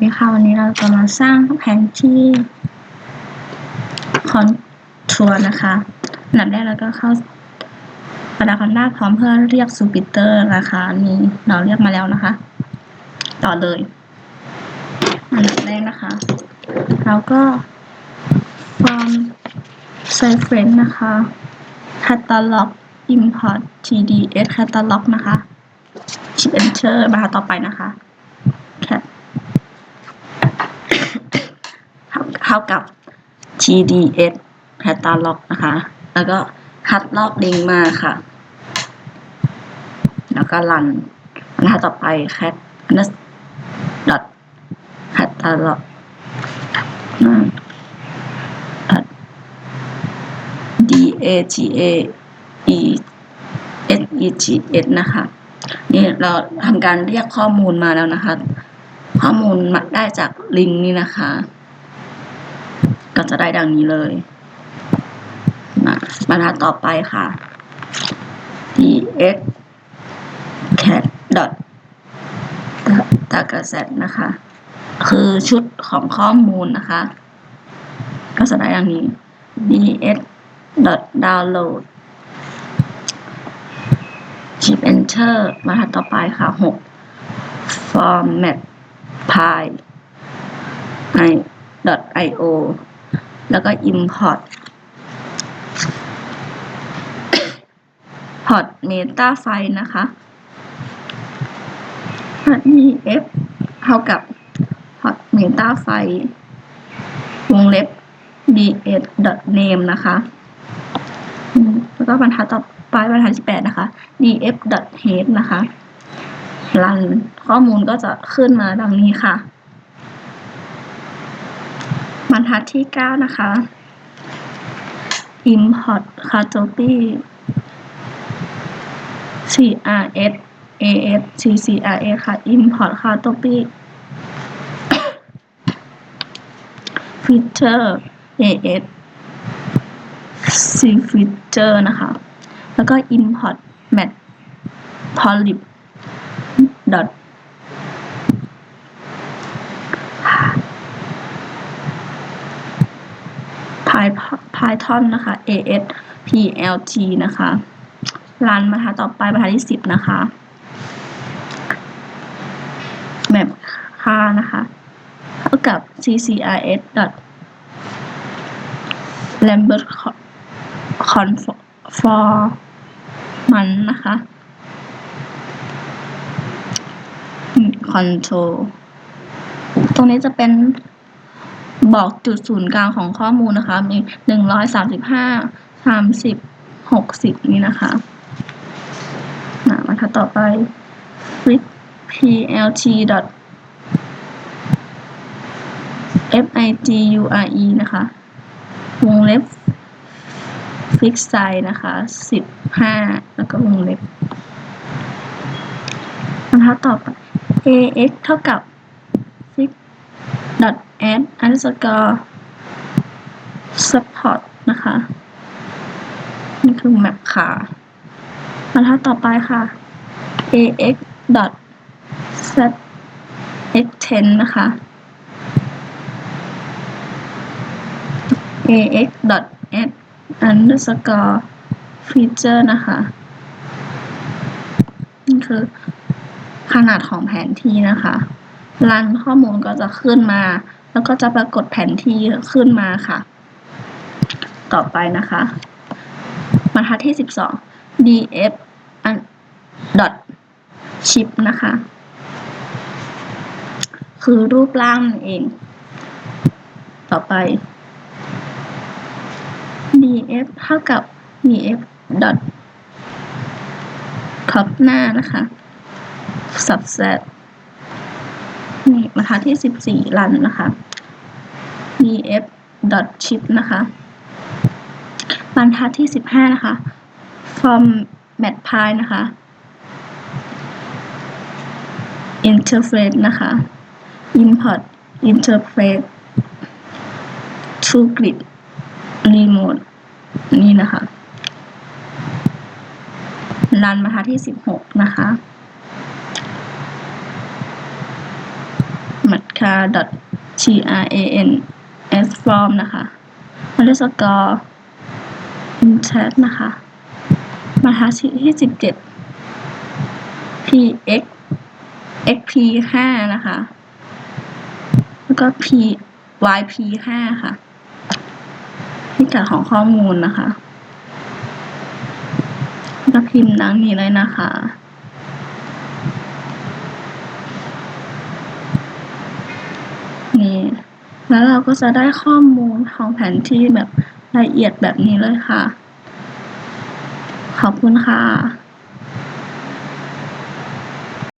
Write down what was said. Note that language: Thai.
ดีค่ะวันนี้เราจะมาสร้างแผนที่คอนทัวร์นะคะอันดับแรกเราก็เข้าปรดาคอนด้าพร้อมเพื่อเรียกซูปิเตอร์นะคะนี่เราเรียกมาแล้วนะคะ ต่อเลยอันดับแรกนะคะ เราก็ from s i f r e n d นะคะ catalog import tds catalog นะคะชิป enter มาต่อไปนะคะ cat เท่าเท่ากับ tds catalog นะคะ แล้วก็คัดลอกลิงก์มาค่ะ แล้วก็รันนะคะต่อไป cat dot catalog อ่า d a g a e s e g s นะคะ นี่เราทำการเรียกข้อมูลมาแล้วนะคะ ข้อมูลมาได้จากลิงก์นี้นะคะ ก็จะได้ดังนี้เลยมาบรรทัดต่อไปค่ะ dx cat dot ตากระแสนะคะ คือชุดของข้อมูลนะคะ ก็จะได้ดังนี้ ds dot download chip enter มาถัดต่อไปค่ะ 6 format file i dot io แล้วก็ import port meta file นะคะ df เท่ากับ port meta file วงเล็บ ds name นะคะ แล้วก็บรรทัดต่อไปบรรทัดที่แปดนะคะ df.head นะคะ รันข้อมูลก็จะขึ้นมาดังนี้ค่ะ รรทัดที่เก้านะคะ import c a t o p y crs as ccrs ค่ะ import c a t o p y feature as c feature นะคะ แล้วก็ import mat polyp dot python นะคะ as plt นะคะรันบรรทัดต่อไปบรรทัดที่สิบนะคะ map ค่านะคะ เท่ากับ ccrs dot lambert conform มันนะคะ control ตรงนี้จะเป็น บอกจุดศูนย์กลางของข้อมูลนะคะ มีหนึ่งร้อยสามสิบห้าสามสิบหกสิบนี่นะคะนะมาถัดต่อไป flip plt dot figure นะคะ วงเล็บ fix size นะคะสิบห้าแล้วก็วงเล็บบรรทัดต่อไป ax เท่ากับ fix dot add underscore support นะคะ นี่คือแมปค่ะบรรทัดต่อไปค่ะ ax dot set x10 นะคะ ax dot add underscore feature นะคะ นี่คือขนาดของแผนที่นะคะ รันข้อมูลก็จะขึ้นมา แล้วก็จะปรากฏแผนที่ขึ้นมาค่ะ ต่อไปนะคะบรรทัดที่ 12 df dot chip นะคะ คือรูปร่างนั่นเอง ต่อไป df เท่ากับ df dot ท็อปหน้านะคะ subset นี่บรรทัดที่ 14 รันนะคะ df dot chip นะคะบรรทัดที่ 15 นะคะ format file นะคะ interface นะคะ import interface to grid remote นี่นะคะรันบรรทัดที่ 16 นะคะ matcar t r a n s form นะคะ underscore chat นะคะ บรรทัดที่สิบเจ็ด px xp ห้านะคะ แล้วก็ p yp ห้าค่ะพิกัดของข้อมูลนะคะแล้วก็พิมพ์ดังนี้เลยนะคะ นี่ แล้วเราก็จะได้ข้อมูลของแผนที่แบบละเอียดแบบนี้เลยค่ะ ขอบคุณค่ะ